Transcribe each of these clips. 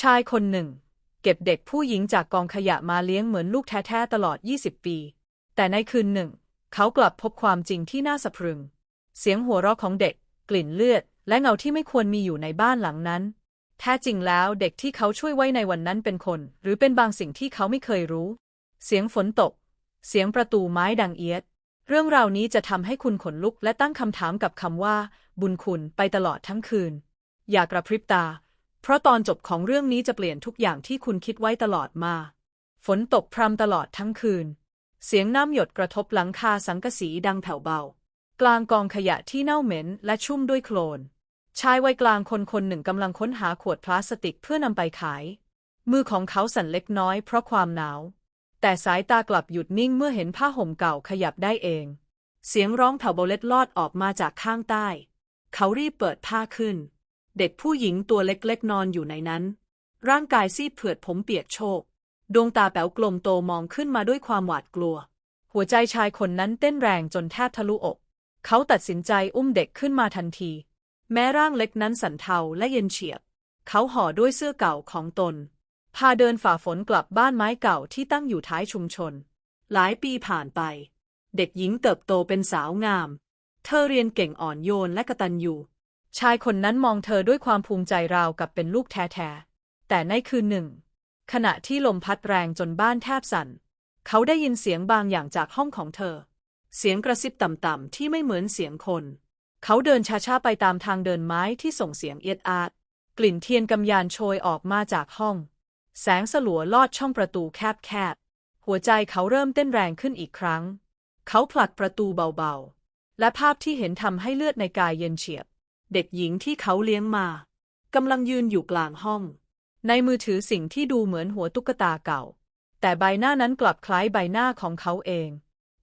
ชายคนหนึ่ง เก็บเด็กผู้หญิงจากกองขยะมาเลี้ยงเหมือนลูกแท้ๆตลอด 20 ปี แต่ในคืนหนึ่ง เขากลับพบความจริงที่น่าสะพรึง เสียงหัวเราะของเด็ก กลิ่นเลือด และเงาที่ไม่ควรมีอยู่ในบ้านหลังนั้น แท้จริงแล้วเด็กที่เขาช่วยไว้ในวันนั้นเป็นคน หรือเป็นบางสิ่งที่เขาไม่เคยรู้ เสียงฝนตก เสียงประตูไม้ดังเอียด เรื่องราวนี้จะทำให้คุณขนลุกและตั้งคำถามกับคำว่า บุญคุณไปตลอดทั้งคืน อย่ากระพริบตา ราะตอนจบของเรื่องนี้จะเปลี่ยนทุกอย่างที่คุณคิดไว้ตลอดมา ฝนตกพรำตลอดทั้งคืน เสียงน้ำหยดกระทบหลังคาสังกะสีดังแผ่วเบา กลางกองขยะที่เน่าเหม็นและชุ่มด้วยโคลน ชายวัยกลางคนคนหนึ่งกำลังค้นหาขวดพลาสติกเพื่อนำไปขาย มือของเขาสั่นเล็กน้อยเพราะความหนาว แต่สายตากลับหยุดนิ่งเมื่อเห็นผ้าห่มเก่าขยับได้เอง เสียงร้องแผ่วเบาเล็ดลอดออกมาจากข้างใต้ เขารีบเปิดผ้าขึ้น เด็กผู้หญิงตัวเล็กๆนอนอยู่ในนั้น ร่างกายซีดเผือดผมเปียกโชก ดวงตาแป๋วกลมโตมองขึ้นมาด้วยความหวาดกลัว หัวใจชายคนนั้นเต้นแรงจนแทบทะลุอก เขาตัดสินใจอุ้มเด็กขึ้นมาทันที แม้ร่างเล็กนั้นสั่นเทาและเย็นเฉียบ เขาห่อด้วยเสื้อเก่าของตน พาเดินฝ่าฝนกลับบ้านไม้เก่าที่ตั้งอยู่ท้ายชุมชน หลายปีผ่านไป เด็กหญิงเติบโตเป็นสาวงาม เธอเรียนเก่งอ่อนโยนและกระตัญญู ชายคนนั้นมองเธอด้วยความภูมิใจราวกับเป็นลูกแท้ๆ แต่ในคืนหนึ่ง ขณะที่ลมพัดแรงจนบ้านแทบสั่น เขาได้ยินเสียงบางอย่างจากห้องของเธอ เสียงกระซิบต่ำๆที่ไม่เหมือนเสียงคน เขาเดินช้าๆไปตามทางเดินไม้ที่ส่งเสียงเอียดอาด กลิ่นเทียนกำยานโชยออกมาจากห้อง แสงสลัวลอดช่องประตูแคบๆ หัวใจเขาเริ่มเต้นแรงขึ้นอีกครั้ง เขาผลักประตูเบาๆ และภาพที่เห็นทำให้เลือดในกายเย็นเฉียบ เด็กหญิงที่เขาเลี้ยงมากำลังยืนอยู่กลางห้อง ในมือถือสิ่งที่ดูเหมือนหัวตุ๊กตาเก่า แต่ใบหน้านั้นกลับคล้ายใบหน้าของเขาเอง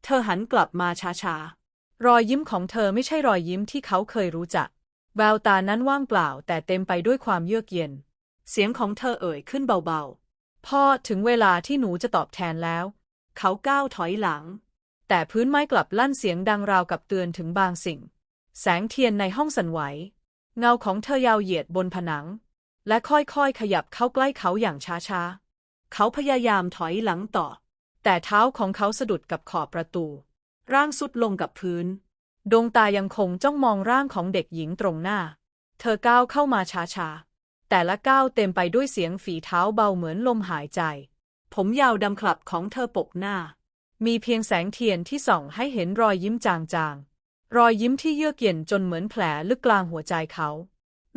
เธอหันกลับมาช้าๆ รอยยิ้มของเธอไม่ใช่รอยยิ้มที่เขาเคยรู้จัก แววตานั้นว่างเปล่าแต่เต็มไปด้วยความเยือกเย็น เสียงของเธอเอ่ยขึ้นเบาๆ พ่อถึงเวลาที่หนูจะตอบแทนแล้ว เขาก้าวถอยหลัง แต่พื้นไม้กลับลั่นเสียงดังราวกับเตือนถึงบางสิ่ง แสงเทียนในห้องสั่นไหว เงาของเธอยาวเหยียดบนผนัง และค่อยๆ ขยับเข้าใกล้เขาอย่างช้าๆ เขาพยายามถอยหลังต่อ แต่เท้าของเขาสะดุดกับขอบประตู ร่างสุดลงกับพื้น ดวงตายังคงจ้องมองร่างของเด็กหญิงตรงหน้า เธอก้าวเข้ามาช้าๆ แต่ละก้าวเต็มไปด้วยเสียงฝีเท้าเบาเหมือนลมหายใจ ผมยาวดำคลับของเธอปกหน้า มีเพียงแสงเทียนที่ส่องให้เห็นรอยยิ้มจางๆ รอยยิ้มที่เยือกเย็นจนเหมือนแผลลึกกลางหัวใจเขา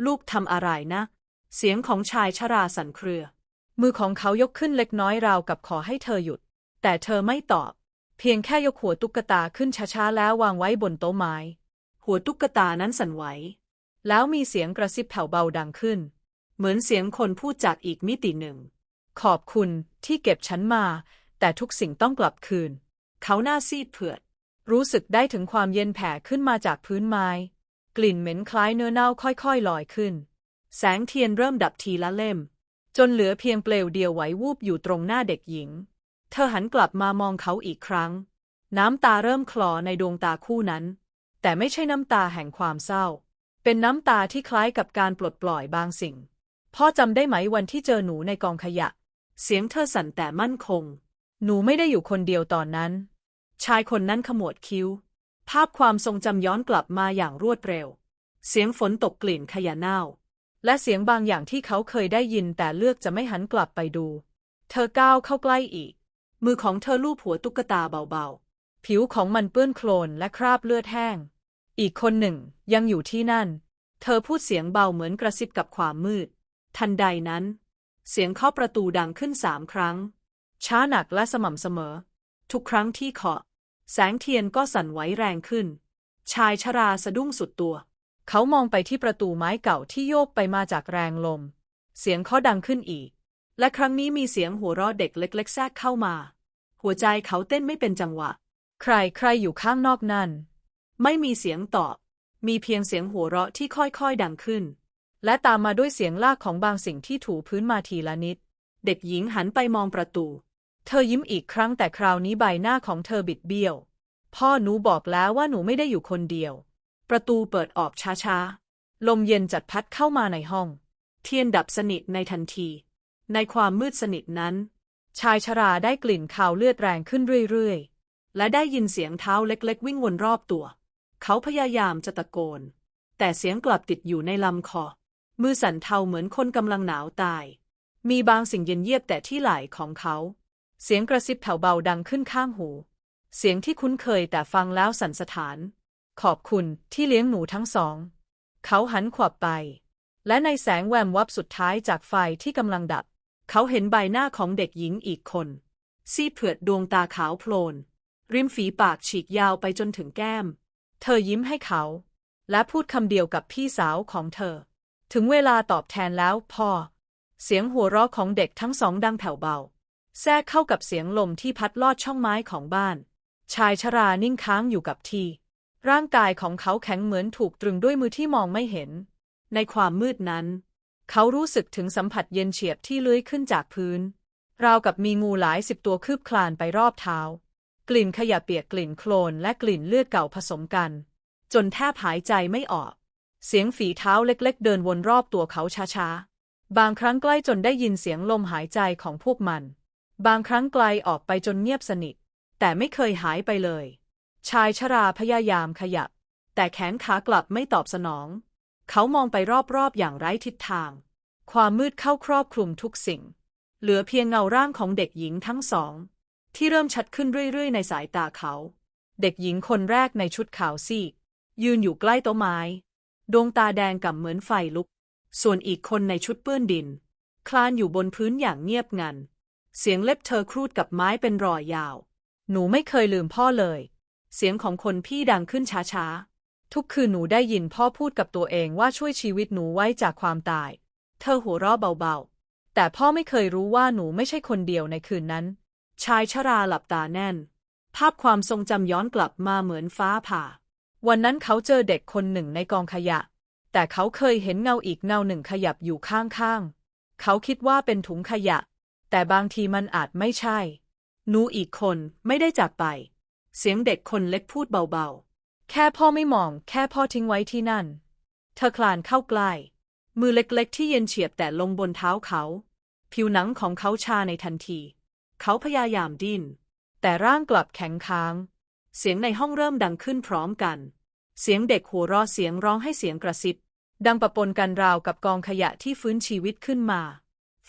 ลูกทำอะไรนะ เสียงของชายชราสั่นเครือ มือของเขายกขึ้นเล็กน้อยราวกับขอให้เธอหยุด แต่เธอไม่ตอบ เพียงแค่ยกหัวตุ๊กตาขึ้นช้าๆแล้ววางไว้บนโต๊ะไม้ หัวตุ๊กตานั้นสั่นไหว แล้วมีเสียงกระซิบแผ่วเบาดังขึ้น เหมือนเสียงคนพูดจากอีกมิติหนึ่ง ขอบคุณที่เก็บฉันมา แต่ทุกสิ่งต้องกลับคืน เขาหน้าซีดเผือด รู้สึกได้ถึงความเย็นแผ่ขึ้นมาจากพื้นไม้ กลิ่นเหม็นคล้ายเนื้อเน่าค่อยๆลอยขึ้น แสงเทียนเริ่มดับทีละเล่ม จนเหลือเพียงเปลวเดียวไหววูบอยู่ตรงหน้าเด็กหญิง เธอหันกลับมามองเขาอีกครั้ง น้ำตาเริ่มคลอในดวงตาคู่นั้น แต่ไม่ใช่น้ำตาแห่งความเศร้า เป็นน้ำตาที่คล้ายกับการปลดปล่อยบางสิ่ง พ่อจำได้ไหมวันที่เจอหนูในกองขยะ เสียงเธอสั่นแต่มั่นคง หนูไม่ได้อยู่คนเดียวตอนนั้น ชายคนนั้นขมวดคิ้ว ภาพความทรงจำย้อนกลับมาอย่างรวดเร็ว เสียงฝนตกกลิ่นขยะเน่า และเสียงบางอย่างที่เขาเคยได้ยินแต่เลือกจะไม่หันกลับไปดู เธอก้าวเข้าใกล้อีก มือของเธอลูบหัวตุ๊กตาเบาๆ ผิวของมันเปื้อนโคลนและคราบเลือดแห้ง อีกคนหนึ่งยังอยู่ที่นั่น เธอพูดเสียงเบาเหมือนกระซิบกับความมืด ทันใดนั้น เสียงเคาะประตูดังขึ้นสามครั้ง ช้าหนักและสม่ำเสมอ ทุกครั้งที่เคาะ แสงเทียนก็สั่นไหวแรงขึ้น ชายชราสะดุ้งสุดตัว เขามองไปที่ประตูไม้เก่าที่โยกไปมาจากแรงลม เสียงเคาะดังขึ้นอีก และครั้งนี้มีเสียงหัวเราะเด็กเล็ก ๆ แทรกเข้ามา หัวใจเขาเต้นไม่เป็นจังหวะ ใครใครอยู่ข้างนอกนั่น ไม่มีเสียงตอบ มีเพียงเสียงหัวเราะที่ค่อยๆดังขึ้น และตามมาด้วยเสียงลากของบางสิ่งที่ถูพื้นมาทีละนิด เด็กหญิงหันไปมองประตู เธอยิ้มอีกครั้งแต่คราวนี้ใบหน้าของเธอบิดเบี้ยว พ่อหนูบอกแล้วว่าหนูไม่ได้อยู่คนเดียว ประตูเปิดออกช้าๆ ลมเย็นจัดพัดเข้ามาในห้อง เทียนดับสนิทในทันที ในความมืดสนิทนั้น ชายชราได้กลิ่นคาวเลือดแรงขึ้นเรื่อยๆ และได้ยินเสียงเท้าเล็กๆ วิ่งวนรอบตัว เขาพยายามจะตะโกน แต่เสียงกลับติดอยู่ในลำคอ มือสั่นเทาเหมือนคนกำลังหนาวตาย มีบางสิ่งเย็นเยียบแต่ที่ไหล่ของเขา เสียงกระซิบแผ่วเบาดังขึ้นข้างหู เสียงที่คุ้นเคยแต่ฟังแล้วสั่นสะท้าน ขอบคุณที่เลี้ยงหนูทั้งสอง เขาหันขวับไป และในแสงแวมวับสุดท้ายจากไฟที่กำลังดับ เขาเห็นใบหน้าของเด็กหญิงอีกคน ซีเผือดดวงตาขาวโพลน ริมฝีปากฉีกยาวไปจนถึงแก้ม เธอยิ้มให้เขา และพูดคำเดียวกับพี่สาวของเธอ ถึงเวลาตอบแทนแล้วพ่อ เสียงหัวเราะของเด็กทั้งสองดังแผ่วเบา แทรกเข้ากับเสียงลมที่พัดลอดช่องไม้ของบ้าน ชายชรานิ่งค้างอยู่กับที่ ร่างกายของเขาแข็งเหมือนถูกตรึงด้วยมือที่มองไม่เห็น ในความมืดนั้น เขารู้สึกถึงสัมผัสเย็นเฉียบที่เลื้อยขึ้นจากพื้น ราวกับมีงูหลายสิบตัวคืบคลานไปรอบเท้า กลิ่นขยะเปียกกลิ่นโคลนและกลิ่นเลือดเก่าผสมกัน จนแทบหายใจไม่ออก เสียงฝีเท้าเล็กๆ เดินวนรอบตัวเขาช้าๆ บางครั้งใกล้จนได้ยินเสียงลมหายใจของพวกมัน บางครั้งไกลออกไปจนเงียบสนิท แต่ไม่เคยหายไปเลย ชายชราพยายามขยับ แต่แขนขากลับไม่ตอบสนอง เขามองไปรอบๆอย่างไร้ทิศทาง ความมืดเข้าครอบคลุมทุกสิ่ง เหลือเพียงเงาร่างของเด็กหญิงทั้งสอง ที่เริ่มชัดขึ้นเรื่อยๆ ในสายตาเขา เด็กหญิงคนแรกในชุดขาวซีกยืนอยู่ใกล้โต๊ะไม้ ดวงตาแดงก่ำเหมือนไฟลุก ส่วนอีกคนในชุดเปื้อนดิน คลานอยู่บนพื้นอย่างเงียบงัน เสียงเล็บเธอครูดกับไม้เป็นรอยยาว หนูไม่เคยลืมพ่อเลย เสียงของคนพี่ดังขึ้นช้าๆ ทุกคืนหนูได้ยินพ่อพูดกับตัวเองว่าช่วยชีวิตหนูไว้จากความตาย เธอหัวเราะเบาๆ แต่พ่อไม่เคยรู้ว่าหนูไม่ใช่คนเดียวในคืนนั้น ชายชราหลับตาแน่น ภาพความทรงจำย้อนกลับมาเหมือนฟ้าผ่า วันนั้นเขาเจอเด็กคนหนึ่งในกองขยะ แต่เขาเคยเห็นเงาอีกเงาหนึ่งขยับอยู่ข้างๆ เขาคิดว่าเป็นถุงขยะ แต่บางทีมันอาจไม่ใช่ หนูอีกคนไม่ได้จากไป เสียงเด็กคนเล็กพูดเบาๆ แค่พ่อไม่มอง แค่พ่อทิ้งไว้ที่นั่น เธอคลานเข้าใกล้ มือเล็กๆ ที่เย็นเฉียบแต่ลงบนเท้าเขา ผิวหนังของเขาชาในทันที เขาพยายามดิ้น แต่ร่างกลับแข็งค้าง เสียงในห้องเริ่มดังขึ้นพร้อมกัน เสียงเด็กหัวเราะเสียงร้องให้เสียงกระซิบดังปะปนกันราวกับกองขยะที่ฟื้นชีวิตขึ้นมา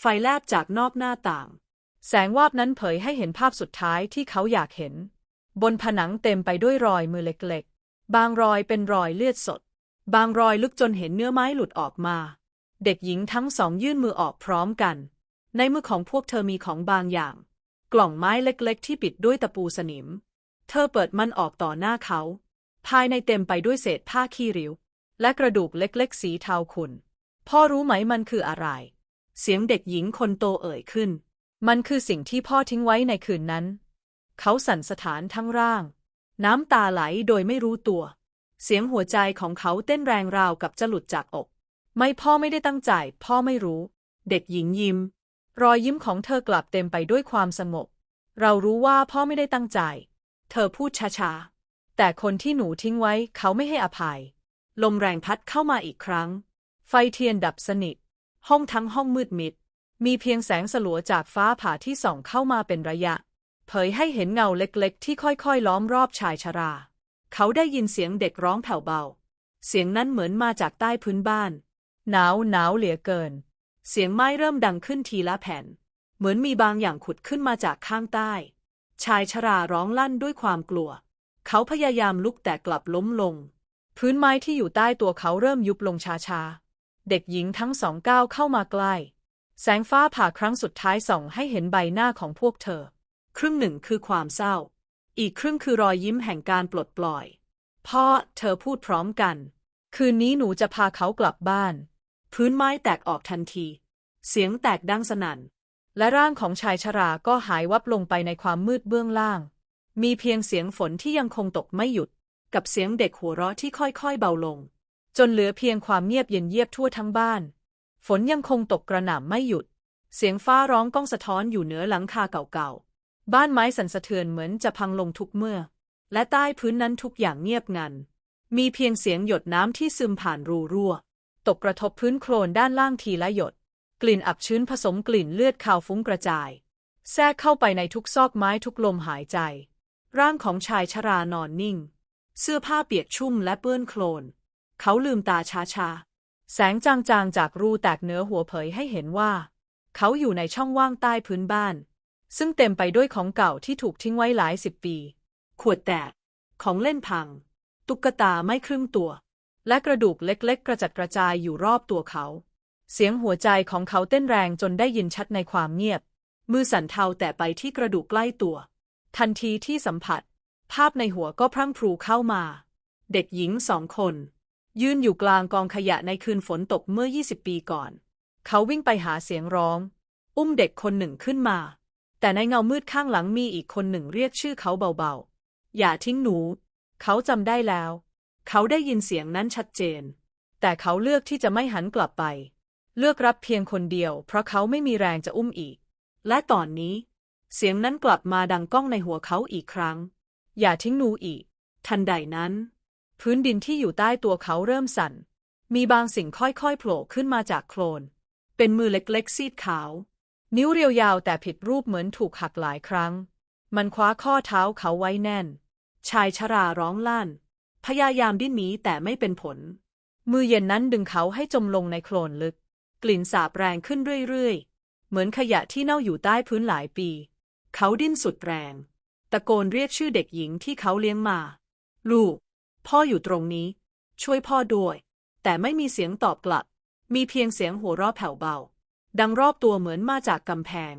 ไฟแลบจากนอกหน้าต่าง แสงวาบนั้นเผยให้เห็นภาพสุดท้ายที่เขาอยากเห็น บนผนังเต็มไปด้วยรอยมือเล็กๆ บางรอยเป็นรอยเลือดสด บางรอยลึกจนเห็นเนื้อไม้หลุดออกมา เด็กหญิงทั้งสองยื่นมือออกพร้อมกัน ในมือของพวกเธอมีของบางอย่าง กล่องไม้เล็กๆ ที่ปิดด้วยตะปูสนิม เธอเปิดมันออกต่อหน้าเขา ภายในเต็มไปด้วยเศษผ้าขี้ริ้ว และกระดูกเล็กๆ สีเทาขุ่นพ่อรู้ไหมมันคืออะไร เสียงเด็กหญิงคนโตเอ่ยขึ้น มันคือสิ่งที่พ่อทิ้งไว้ในคืนนั้น เขาสั่นสถานทั้งร่าง น้ำตาไหลโดยไม่รู้ตัว เสียงหัวใจของเขาเต้นแรงราวกับจะหลุดจากอก ไม่พ่อไม่ได้ตั้งใจ พ่อไม่รู้ เด็กหญิงยิ้ม รอยยิ้มของเธอกลับเต็มไปด้วยความสงบ เรารู้ว่าพ่อไม่ได้ตั้งใจ เธอพูดช้าๆ แต่คนที่หนูทิ้งไว้เขาไม่ให้อภัย ลมแรงพัดเข้ามาอีกครั้ง ไฟเทียนดับสนิท ห้องทั้งห้องมืดมิด มีเพียงแสงสลัวจากฟ้าผ่าที่ส่องเข้ามาเป็นระยะ เผยให้เห็นเงาเล็กๆ ที่ค่อยๆ ล้อมรอบชายชรา เขาได้ยินเสียงเด็กร้องแผ่วเบา เสียงนั้นเหมือนมาจากใต้พื้นบ้าน หนาวหนาวเหลือเกิน เสียงไม้เริ่มดังขึ้นทีละแผ่น เหมือนมีบางอย่างขุดขึ้นมาจากข้างใต้ ชายชราร้องลั่นด้วยความกลัว เขาพยายามลุกแต่กลับล้มลง พื้นไม้ที่อยู่ใต้ตัวเขาเริ่มยุบลงช้าๆ เด็กหญิงทั้งสองก้าวเข้ามาใกล้ แสงฟ้าผ่าครั้งสุดท้ายส่องให้เห็นใบหน้าของพวกเธอ ครึ่งหนึ่งคือความเศร้า อีกครึ่งคือรอยยิ้มแห่งการปลดปล่อย พ่อเธอพูดพร้อมกัน คืนนี้หนูจะพาเขากลับบ้าน พื้นไม้แตกออกทันที เสียงแตกดังสนั่น และร่างของชายชราก็หายวับลงไปในความมืดเบื้องล่าง มีเพียงเสียงฝนที่ยังคงตกไม่หยุด กับเสียงเด็กหัวเราะที่ค่อยๆเบาลง จนเหลือเพียงความเงียบเย็นเยียบทั่วทั้งบ้าน ฝนยังคงตกกระหน่ำไม่หยุด เสียงฟ้าร้องก้องสะท้อนอยู่เหนือหลังคาเก่าๆ บ้านไม้สั่นสะเทือนเหมือนจะพังลงทุกเมื่อ และใต้พื้นนั้นทุกอย่างเงียบงัน มีเพียงเสียงหยดน้ำที่ซึมผ่านรูรั่ว ตกกระทบพื้นโคลนด้านล่างทีละหยด กลิ่นอับชื้นผสมกลิ่นเลือดคาวฟุ้งกระจาย แทรกเข้าไปในทุกซอกไม้ทุกลมหายใจ ร่างของชายชรานอนนิ่ง เสื้อผ้าเปียกชุ่มและเปื้อนโคลน เขาลืมตาช้าๆ แสงจางๆ จากรูแตกเหนือหัวเผยให้เห็นว่า เขาอยู่ในช่องว่างใต้พื้นบ้าน ซึ่งเต็มไปด้วยของเก่าที่ถูกทิ้งไว้หลายสิบปี ขวดแตก ของเล่นพัง ตุ๊กตาไม่ครึ่งตัว และกระดูกเล็กๆ กระจัดกระจายอยู่รอบตัวเขา เสียงหัวใจของเขาเต้นแรงจนได้ยินชัดในความเงียบ มือสั่นเทาแต่ไปที่กระดูกใกล้ตัว ทันทีที่สัมผัส ภาพในหัวก็พรั่งพรูเข้ามา เด็กหญิงสองคน ยืนอยู่กลางกองขยะในคืนฝนตกเมื่อ 20 ปีก่อน เขาวิ่งไปหาเสียงร้อง อุ้มเด็กคนหนึ่งขึ้นมา แต่ในเงามืดข้างหลังมีอีกคนหนึ่งเรียกชื่อเขาเบาๆ อย่าทิ้งหนู เขาจำได้แล้ว เขาได้ยินเสียงนั้นชัดเจน แต่เขาเลือกที่จะไม่หันกลับไป เลือกรับเพียงคนเดียว เพราะเขาไม่มีแรงจะอุ้มอีก และตอนนี้ เสียงนั้นกลับมาดังก้องในหัวเขาอีกครั้ง อย่าทิ้งหนูอีก ทันใดนั้น พื้นดินที่อยู่ใต้ตัวเขาเริ่มสั่น มีบางสิ่งค่อยๆโผล่ขึ้นมาจากโคลน เป็นมือเล็กๆ ซีดขาว นิ้วเรียวยาวแต่ผิดรูปเหมือนถูกหักหลายครั้ง มันคว้าข้อเท้าเขาไว้แน่น ชายชราร้องลั่น พยายามดิ้นหนีแต่ไม่เป็นผล มือเย็นนั้นดึงเขาให้จมลงในโคลนลึก กลิ่นสาบแรงขึ้นเรื่อยๆ เหมือนขยะที่เน่าอยู่ใต้พื้นหลายปี เขาดิ้นสุดแรง ตะโกนเรียกชื่อเด็กหญิงที่เขาเลี้ยงมา ลูก พ่ออยู่ตรงนี้ ช่วยพ่อด้วย แต่ไม่มีเสียงตอบกลับ มีเพียงเสียงหัวเราะแผ่วเบา ดังรอบตัวเหมือนมาจากกำแพง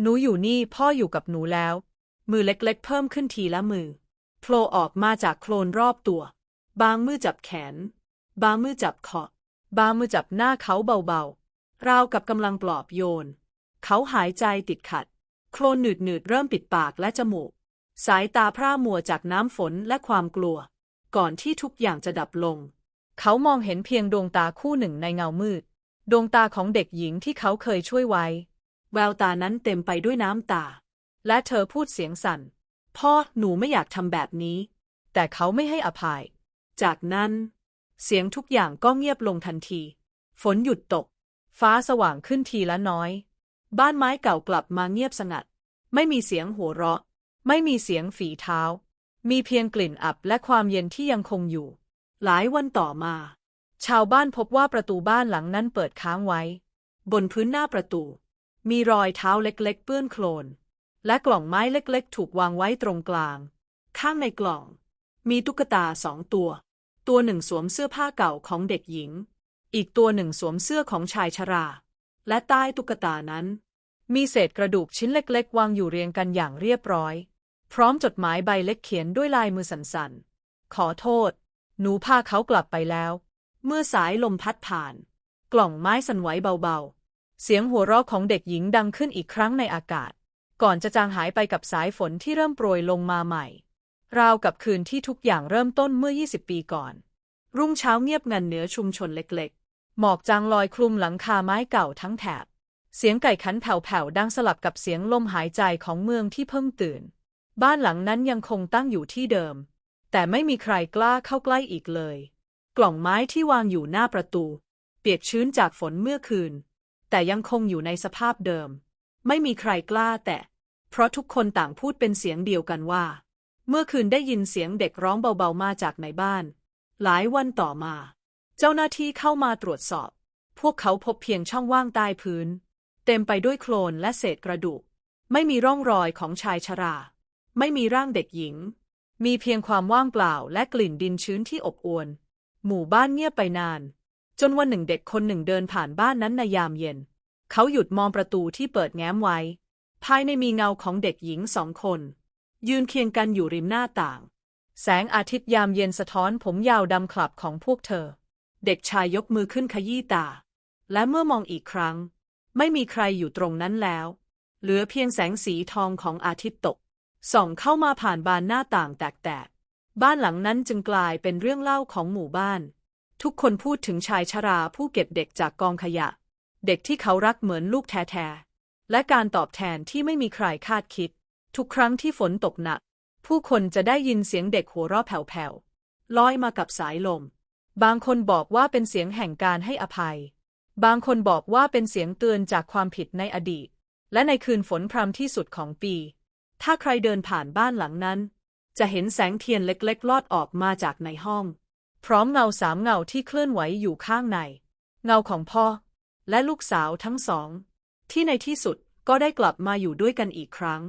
หนูอยู่นี่พ่ออยู่กับหนูแล้ว มือเล็กๆ เพิ่มขึ้นทีละมือโผล่ออกมาจากโคลนรอบตัว บางมือจับแขน บางมือจับคอบางมือจับหน้าเขาเบาๆ ราวกับกำลังปลอบโยน เขาหายใจติดขัด โคลนหนืดๆเริ่มปิดปากและจมูก สายตาพร่ามัวจากน้ำฝนและความกลัว ก่อนที่ทุกอย่างจะดับลง เขามองเห็นเพียงดวงตาคู่หนึ่งในเงามืด ดวงตาของเด็กหญิงที่เขาเคยช่วยไว้ แววตานั้นเต็มไปด้วยน้ำตา และเธอพูดเสียงสั่น พ่อหนูไม่อยากทำแบบนี้ แต่เขาไม่ให้อภัย จากนั้น เสียงทุกอย่างก็เงียบลงทันที ฝนหยุดตก ฟ้าสว่างขึ้นทีละน้อย บ้านไม้เก่ากลับมาเงียบสงัด ไม่มีเสียงหัวเราะ ไม่มีเสียงฝีเท้า มีเพียงกลิ่นอับและความเย็นที่ยังคงอยู่ หลายวันต่อมา ชาวบ้านพบว่าประตูบ้านหลังนั้นเปิดค้างไว้ บนพื้นหน้าประตู มีรอยเท้าเล็กๆ เปื้อนโคลน และกล่องไม้เล็กๆ ถูกวางไว้ตรงกลาง ข้างในกล่อง มีตุ๊กตาสองตัว ตัวหนึ่งสวมเสื้อผ้าเก่าของเด็กหญิง อีกตัวหนึ่งสวมเสื้อของชายชรา และใต้ตุ๊กตานั้น มีเศษกระดูกชิ้นเล็ก ๆ วางอยู่เรียงกันอย่างเรียบร้อย พร้อมจดหมายใบเล็กเขียนด้วยลายมือสั่นๆ ขอโทษ หนูพาเขากลับไปแล้ว เมื่อสายลมพัดผ่าน กล่องไม้สั่นไหวเบาๆ เสียงหัวเราะของเด็กหญิงดังขึ้นอีกครั้งในอากาศ ก่อนจะจางหายไปกับสายฝนที่เริ่มโปรยลงมาใหม่ ราวกับคืนที่ทุกอย่างเริ่มต้นเมื่อ 20 ปีก่อน รุ่งเช้าเงียบงันเหนือชุมชนเล็กๆ หมอกจางลอยคลุมหลังคาไม้เก่าทั้งแถบ เสียงไก่ขันแผ่วๆดังสลับกับเสียงลมหายใจของเมืองที่เพิ่งตื่น บ้านหลังนั้นยังคงตั้งอยู่ที่เดิม แต่ไม่มีใครกล้าเข้าใกล้อีกเลย กล่องไม้ที่วางอยู่หน้าประตู เปียกชื้นจากฝนเมื่อคืน แต่ยังคงอยู่ในสภาพเดิม ไม่มีใครกล้าแตะ เพราะทุกคนต่างพูดเป็นเสียงเดียวกันว่า เมื่อคืนได้ยินเสียงเด็กร้องเบาๆมาจากในบ้าน หลายวันต่อมา เจ้าหน้าที่เข้ามาตรวจสอบ พวกเขาพบเพียงช่องว่างใต้พื้น เต็มไปด้วยโคลนและเศษกระดูก ไม่มีร่องรอยของชายชรา ไม่มีร่างเด็กหญิง มีเพียงความว่างเปล่าและกลิ่นดินชื้นที่อบอวล หมู่บ้านเงียบไปนาน จนวันหนึ่งเด็กคนหนึ่งเดินผ่านบ้านนั้นในยามเย็น เขาหยุดมองประตูที่เปิดแง้มไว้ ภายในมีเงาของเด็กหญิงสองคน ยืนเคียงกันอยู่ริมหน้าต่าง แสงอาทิตย์ยามเย็นสะท้อนผมยาวดำคลับของพวกเธอ เด็กชายยกมือขึ้นขยี้ตา และเมื่อมองอีกครั้ง ไม่มีใครอยู่ตรงนั้นแล้ว เหลือเพียงแสงสีทองของอาทิตย์ตก ส่องเข้ามาผ่านบานหน้าต่างแตกๆ บ้านหลังนั้นจึงกลายเป็นเรื่องเล่าของหมู่บ้าน ทุกคนพูดถึงชายชราผู้เก็บเด็กจากกองขยะ เด็กที่เขารักเหมือนลูกแท้ๆ และการตอบแทนที่ไม่มีใครคาดคิด ทุกครั้งที่ฝนตกหนัก ผู้คนจะได้ยินเสียงเด็กหัวเราะแผ่วๆลอยมากับสายลม บางคนบอกว่าเป็นเสียงแห่งการให้อภัย บางคนบอกว่าเป็นเสียงเตือนจากความผิดในอดีต และในคืนฝนพรำที่สุดของปี ถ้าใครเดินผ่านบ้านหลังนั้น จะเห็นแสงเทียนเล็กๆ ลอดออกมาจากในห้อง พร้อมเงาสามเงาที่เคลื่อนไหวอยู่ข้างใน เงาของพ่อ และลูกสาวทั้งสอง ที่ในที่สุดก็ได้กลับมาอยู่ด้วยกันอีกครั้ง